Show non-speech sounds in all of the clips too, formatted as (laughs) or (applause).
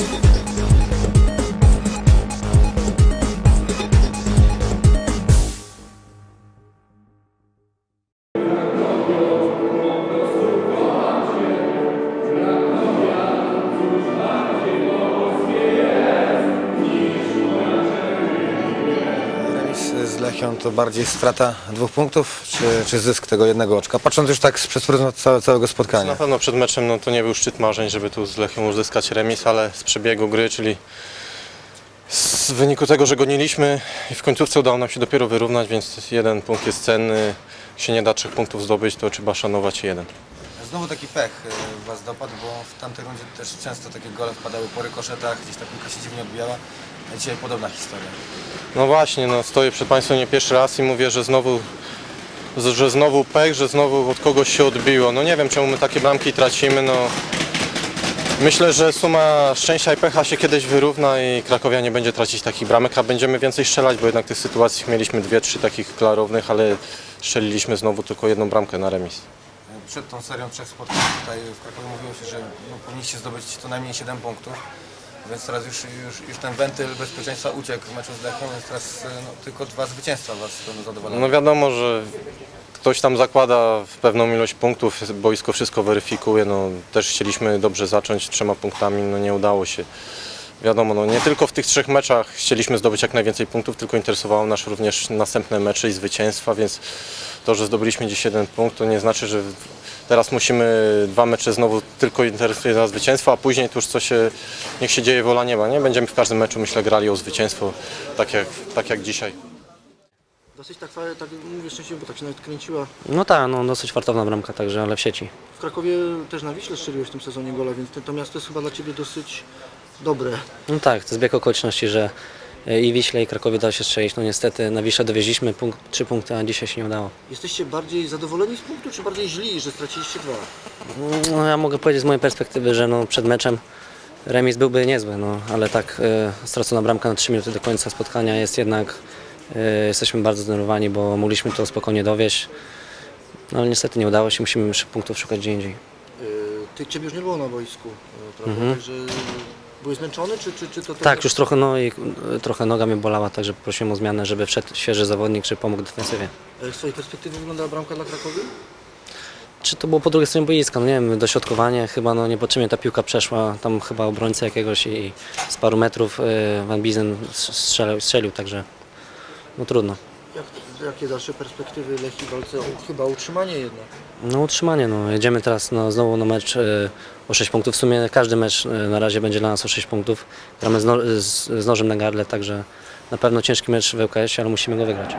Thank you. 50 to bardziej strata dwóch punktów, czy, czy zysk tego jednego oczka? Patrząc już tak z- przez pryzmat całe, całego spotkania. Na pewno przed meczem no, to nie był szczyt marzeń, żeby tu z Lechią uzyskać remis, ale z przebiegu gry, czyli z wyniku tego, że goniliśmy i w końcówce udało nam się dopiero wyrównać, więc jeden punkt jest cenny. Jak się nie da trzech punktów zdobyć, to trzeba szanować jeden. Znowu taki pech y, Was dopadł, bo w tamtej rundzie też często takie gole wpadały po rykoszetach, gdzieś ta piłka się dziwnie odbijała. A dzisiaj podobna historia. No właśnie, no, stoję przed Państwem nie pierwszy raz i mówię, że znowu, że znowu pech, że znowu od kogoś się odbiło. No nie wiem, czemu my takie bramki tracimy. No, myślę, że suma szczęścia i pecha się kiedyś wyrówna i Krakowia nie będzie tracić takich bramek, a będziemy więcej strzelać, bo jednak tych sytuacji mieliśmy dwie, trzy takich klarownych, ale strzeliliśmy znowu tylko jedną bramkę na remis. Przed tą serią trzech spotkań tutaj w Krakowie mówiło się, że no, powinniście zdobyć co najmniej 7 punktów. Więc teraz już, już, już ten wentyl bezpieczeństwa uciekł w meczu z Lechią, więc teraz no, tylko dwa zwycięstwa Was będą. No wiadomo, że ktoś tam zakłada w pewną ilość punktów, boisko wszystko weryfikuje, no też chcieliśmy dobrze zacząć trzema punktami, no nie udało się. Wiadomo, no nie tylko w tych trzech meczach chcieliśmy zdobyć jak najwięcej punktów, tylko interesowało nas również następne mecze i zwycięstwa, więc to, że zdobyliśmy dziś jeden punkt, to nie znaczy, że teraz musimy dwa mecze znowu tylko interesuje nas zwycięstwo, a później to już co się, niech się dzieje wola nieba, nie? Będziemy w każdym meczu, myślę, grali o zwycięstwo, tak jak, tak jak dzisiaj. Dosyć tak, tak mówię szczęśliwie, bo tak się nawet kręciła. No tak, no dosyć fartowna bramka, także ale w sieci. W Krakowie też na Wiśle strzeliłeś w tym sezonie gola, więc to, to miasto jest chyba dla Ciebie dosyć dobre. No tak, to zbieg okoliczności, że e, i Wiśle i Krakowie dało się strzelić. No niestety na Wiśle dowieźliśmy punkt, trzy punkty, a dzisiaj się nie udało. Jesteście bardziej zadowoleni z punktu, czy bardziej źli, że straciliście dwa? No, ja mogę powiedzieć z mojej perspektywy, że no, przed meczem remis byłby niezły, no, ale tak e, stracona bramka na 3 minuty do końca spotkania jest jednak, e, jesteśmy bardzo zdenerwowani, bo mogliśmy to spokojnie dowieść. No ale niestety nie udało się, musimy jeszcze punktów szukać gdzie indziej. Ty, Ciebie już nie było na boisku, prawda? Mhm. Także byłeś zmęczony, czy, czy, czy to... to Tak, już trochę, no, i, e, trochę noga mnie bolała, także poprosiłem o zmianę, żeby wszedł świeży zawodnik, żeby pomógł defensywie. Yy, Z Twojej perspektywy wyglądała bramka dla Krakowi? Czy to było po drugiej stronie boiska? No nie wiem, dośrodkowanie, chyba no niepotrzebnie ta piłka przeszła, tam chyba obrońca jakiegoś i z paru metrów y, Van Bizen strzelił, strzelił, także no trudno. Jak, jakie dalsze perspektywy Lechii walce? Chyba utrzymanie jednak. No utrzymanie, no jedziemy teraz no, znowu na mecz y, o 6 punktów, w sumie każdy mecz y, na razie będzie dla nas o 6 punktów. Gramy z, no, z, z nożem na gardle, także na pewno ciężki mecz w ŁKS, ale musimy go wygrać.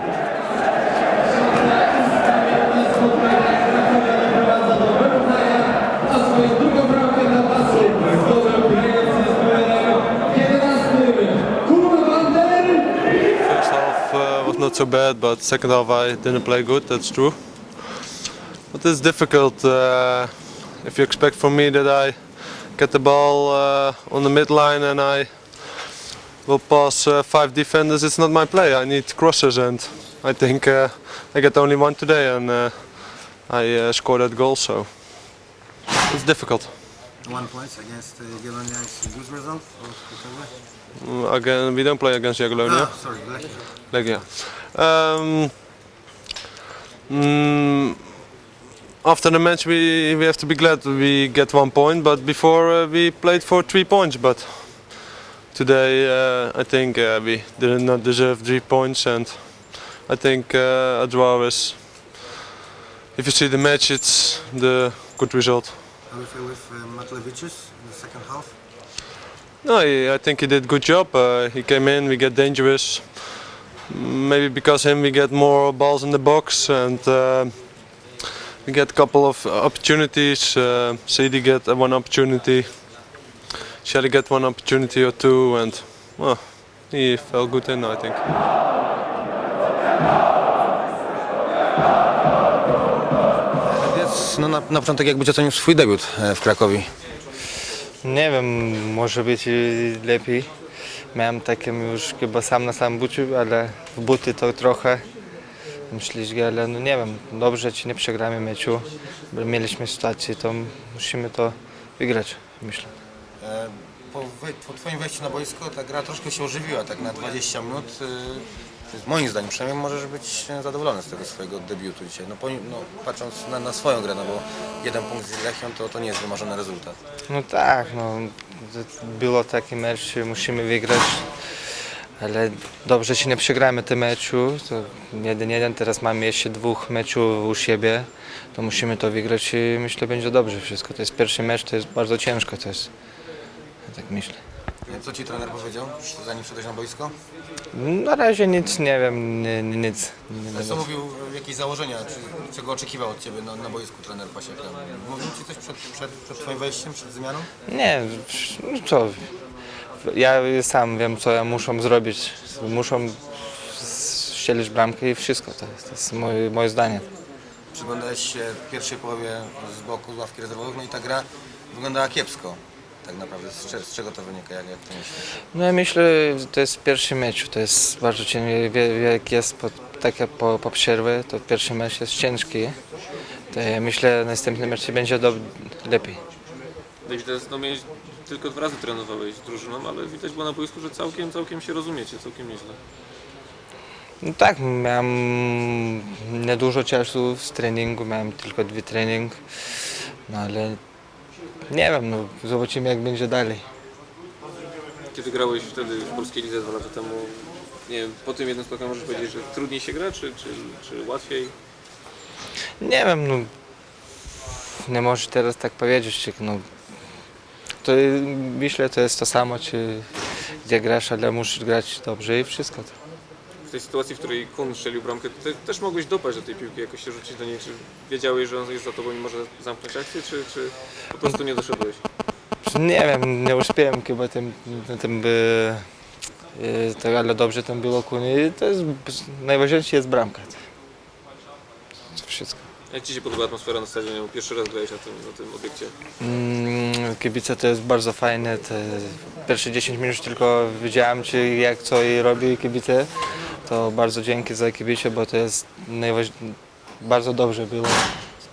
So bad, but second half I didn't play good. That's true. But it's difficult uh, if you expect from me that I get the ball uh, on the midline and I will pass uh, five defenders. It's not my play. I need crosses, and I think uh, I get only one today, and uh, I uh, scored that goal. So it's difficult. One point against uh, Jagiellonia is a good result Krakowie? Mm, Again, we don't play against Jagiellonia. Ah, sorry, Lechia. Um, mm, after the match, we, we have to be glad we get one point. But before uh, we played for three points. But today, uh, I think uh, we did not deserve three points, and I think uh, a draw is. If you see the match, it's the good result. Feel with uh, Matlevicius in the second half? No, he, I think he did good job. Uh, he came in, we get dangerous. Maybe because him, we get more balls in the box and uh, we get a couple of opportunities. Uh, Sadie get one opportunity. Shelly get one opportunity or two, and well, he fell good in, I think. No, na, na początek jak być ocenił swój debiut e, w Krakowie? Nie wiem, może być i lepiej. Miałem takie już chyba sam na samym buciu, ale w buty to trochę myślisz, ale no nie wiem, dobrze czy nie przegramy meczu, bo mieliśmy sytuację, to musimy to wygrać, myślę. E, po wej- po twoim wejściu na boisko ta gra troszkę się ożywiła, tak na 20 minut. y, więc Moim zdaniem przynajmniej możesz być zadowolony z tego swojego debiutu dzisiaj. No, poni- no, patrząc na, na swoją grę, no bo jeden punkt z Lechią to, to nie jest wymarzony rezultat. No tak, no, było taki mecz, musimy wygrać, ale dobrze się nie przegramy tym meczu, to jeden jeden, teraz mamy jeszcze dwóch meczów u siebie, to musimy to wygrać i myślę będzie dobrze wszystko. To jest pierwszy mecz, to jest bardzo ciężko, to jest, tak myślę. Co ci trener powiedział, zanim wszedłeś na boisko? Na razie nic nie wiem, nic. Nie, co mówił, jakieś założenia, czy, czego oczekiwał od ciebie na, na boisku trener Pasieka? Mówił ci coś przed, przed, przed twoim wejściem, przed zmianą? Nie, no co, ja sam wiem co ja muszę zrobić, muszę strzelić bramkę i wszystko, to, jest- to jest moje, moje zdanie. Przyglądałeś się pierwszej połowie z boku, z ławki rezerwowych, no i ta gra wyglądała kiepsko. Tak naprawdę, z, cze- z czego to wynika, jak, jak to myślisz? No ja myślę, że to jest pierwszy mecz, to jest bardzo ciężki, jak jest po, tak jak po, po przerwie, to pierwszy mecz jest ciężki. To ja myślę, że następny mecz będzie dob- lepiej. David, no miałeś tylko dwa razy trenowałeś z drużyną, ale widać było na boisku, że całkiem, całkiem się rozumiecie, całkiem nieźle. No tak, miałem niedużo czasu z treningu, miałem tylko dwie trening, no ale nie wiem, no zobaczymy jak będzie dalej. Kiedy grałeś wtedy w polskiej lidze dwa lata temu, nie wiem, po tym jednym spotkaniu możesz powiedzieć, że trudniej się gra, czy, czy, czy łatwiej? Nie wiem, no nie możesz teraz tak powiedzieć, czy, no to myślę, to jest to samo, czy gdzie grasz, ale musisz grać dobrze i wszystko. W tej sytuacji, w której Kun strzelił bramkę, ty też mogłeś dopaść do tej piłki, jakoś się rzucić do niej, czy wiedziałeś, że on jest za tobą i może zamknąć akcję, czy, czy po prostu nie doszedłeś? Nie wiem, nie uspiałem chyba tym, tym by, e, tak, ale dobrze tam było kunie i to jest, najważniejsze jest bramka. To wszystko. Jak Ci się podoba atmosfera na stadionie? Pierwszy raz grałeś na tym, na tym obiekcie. Mm, Kibice to jest bardzo fajne. Te pierwsze 10 minut tylko widziałem, czy jak co i robi kibice. To bardzo dzięki za kibice, bo to jest najważ... bardzo dobrze było.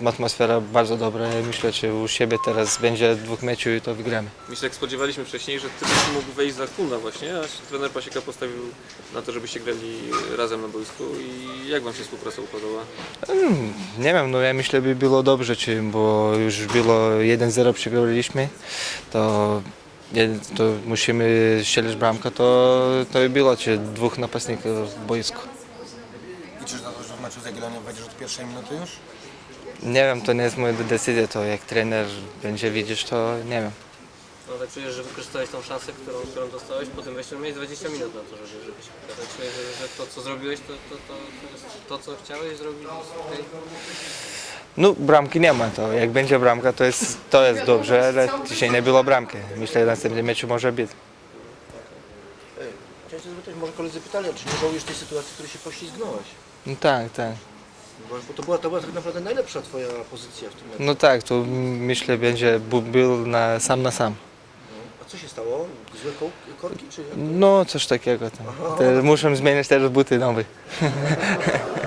Atmosfera bardzo dobra. Myślę, że u siebie teraz będzie dwóch meczów i to wygramy. My się tak spodziewaliśmy wcześniej, że Ty byś mógł wejść za Kuna właśnie, a trener Pasieka postawił na to, żebyście grali razem na boisku i jak Wam się współpraca układała? Mm, Nie wiem, no ja myślę, by było dobrze, czy, bo już było 1-0 przegraliśmy, to, to musimy strzelić bramkę, to, to by było, czy dwóch napastników w boisku. Liczysz na to, że w meczu z Jagiellonią wejdziesz od pierwszej minuty już? Nie wiem, to nie jest moja decyzja, to jak trener będzie widzieć, to nie wiem. No tak czujesz, że wykorzystałeś tą szansę, którą, którą dostałeś, po tym wejściu miałeś 20 minut na to, żeby, żeby się pokazać. Czujesz, że, że to co zrobiłeś, to, to, to, to jest to, co chciałeś zrobić? Okej. No bramki nie ma, to jak będzie bramka, to jest, to jest dobrze, ale dzisiaj nie było bramki. Myślę, że w następnym meczu może być. Chciałem cię zapytać, może koledzy pytali, czy nie żałujesz tej sytuacji, w której się poślizgnąłeś? No tak, tak. Bo bo to była, to była tak naprawdę najlepsza twoja pozycja w tym meczu. No tak, to myślę, będzie bu- był na, sam na sam. A co się stało? Złe koł- korki, czy jak? No, coś takiego tam. Te, muszę zmieniać teraz buty nowe. (laughs)